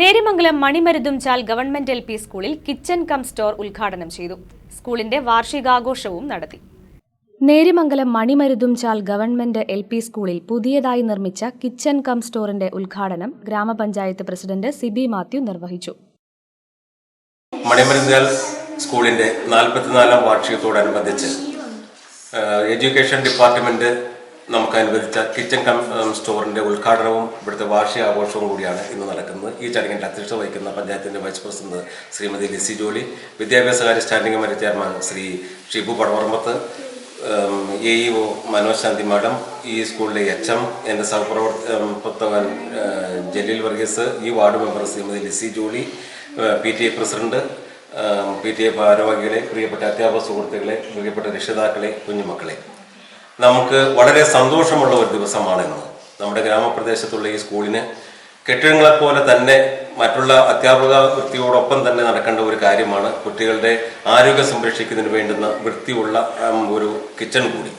Nerimangalam Manimaruthumchal government L P സ്കൂളിൽ kitchen cum store ഉദ്ഘാടനം ചെയ്തു. സ്കൂളിന്റെ വാർഷികാഘോഷവും നടത്തി. Nerimangalam Manimaruthumchal government L P സ്കൂളിൽ പുതിയതായി നിർമ്മിച്ച കിച്ചൺ കം സ്റ്റോറിന്റെ ഉദ്ഘാടനം ഗ്രാമപഞ്ചായത്ത് പ്രസിഡന്റ് സിബി മാത്യു നിർവഹിച്ചു. മണിമരുതുംചാൽ സ്കൂളിന്റെ നാൽപ്പത്തിനാലാം വാർഷികത്തോടനുബന്ധിച്ച് എഡ്യൂക്കേഷൻ ഡിപ്പാർട്ട്മെന്റ് നമുക്ക് അനുവദിച്ച കിച്ചൺ കം സ്റ്റോറിന്റെ ഉദ്ഘാടനവും ഇവിടുത്തെ വാർഷികാഘോഷവും കൂടിയാണ് ഇന്ന് നടക്കുന്നത്. ഈ ചടങ്ങിന്റെ അധ്യക്ഷത വഹിക്കുന്ന പഞ്ചായത്തിന്റെ vice president Shrimati Lissy Jolly വിദ്യാഭ്യാസകാര്യ standing committee chairman Shri Shibu Padavarmmath A E O Manoj Shanthi madam ഈ സ്കൂളിലെ എച്ച് എം എന്റെ സഹപ്രവർത്തകൻ ജലീൽ വർഗീസ് ഈ ward member Shrimati Lizy Jolly P T A president P T A ഭാരവാഹികളെ പ്രിയപ്പെട്ട അധ്യാപക സുഹൃത്തുക്കളെ പ്രിയപ്പെട്ട രക്ഷിതാക്കളെ കുഞ്ഞുമക്കളെ. നമുക്ക് വളരെ സന്തോഷമുള്ള ഒരു ദിവസമാണ് ഇന്ന്. നമ്മുടെ ഗ്രാമപ്രദേശത്തുള്ള ഈ സ്കൂളിന് കെട്ടിടങ്ങളെപ്പോലെ തന്നെ മറ്റുള്ള അധ്യാപക വൃത്തിയോടൊപ്പം തന്നെ നടക്കേണ്ട ഒരു കാര്യമാണ് കുട്ടികളുടെ ആരോഗ്യം സംരക്ഷിക്കുന്നതിന് വേണ്ടുന്ന വൃത്തിയുള്ള ഒരു കിച്ചൺ കൂടി.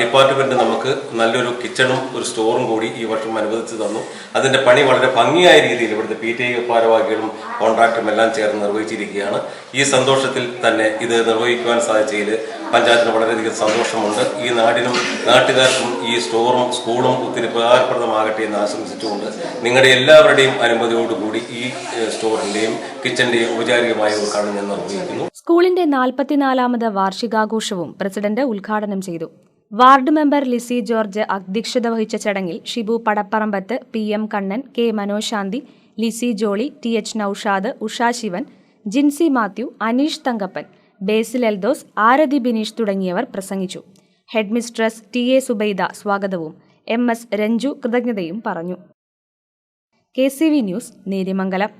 ഡിപ്പാർട്ട്മെന്റ് നമുക്ക് നല്ലൊരു കിച്ചണും ഒരു സ്റ്റോറും കൂടി ഈ വർഷം അനുവദിച്ചു തന്നു. അതിന്റെ പണി വളരെ ഭംഗിയായ രീതിയിൽ ഇവിടുത്തെ പി ടി ഐ ഭാരവാഹികളും കോൺട്രാക്ടറും എല്ലാം ചേർന്ന് നിർവഹിച്ചിരിക്കുകയാണ്. ഈ സന്തോഷത്തിൽ തന്നെ ഇത് നിർവഹിക്കുവാൻ സാധിച്ചതിൽ പഞ്ചായത്തിന് വളരെയധികം സന്തോഷമുണ്ട്. ഈ നാടിനും നാട്ടുകാർക്കും ഈ സ്റ്റോറും സ്കൂളും ഒത്തിരി ഉപകാരപ്രദമാകട്ടെ എന്ന് ആശംസിച്ചുകൊണ്ട് നിങ്ങളുടെ എല്ലാവരുടെയും അനുമതിയോടുകൂടി ഈ സ്റ്റോറിന്റെയും കിച്ചന്റെയും ഔപചാരികമായ ഉദ്ഘാടനം ഞാൻ നിർവഹിക്കുന്നു. സ്കൂളിന്റെ നാൽപ്പത്തിനാലാമത് വാർഷികാഘോഷവും പ്രസിഡന്റ് ഉദ്ഘാടനം ചെയ്തു. വാർഡ് മെമ്പർ ലിസി ജോർജ് അധ്യക്ഷത വഹിച്ച ചടങ്ങിൽ Shibu Padapparambath P M Kannan K Manoshanthi Lizy Jolly T H Noushad Usha Shivan Jincy Mathew Aneesh Thankappan Basil Eldhose Arathi Bineesh തുടങ്ങിയവർ പ്രസംഗിച്ചു. Head mistress T A Subaida സ്വാഗതവും. M S Ranju കൃതജ്ഞതയും പറഞ്ഞു. K C V news Nerimangalam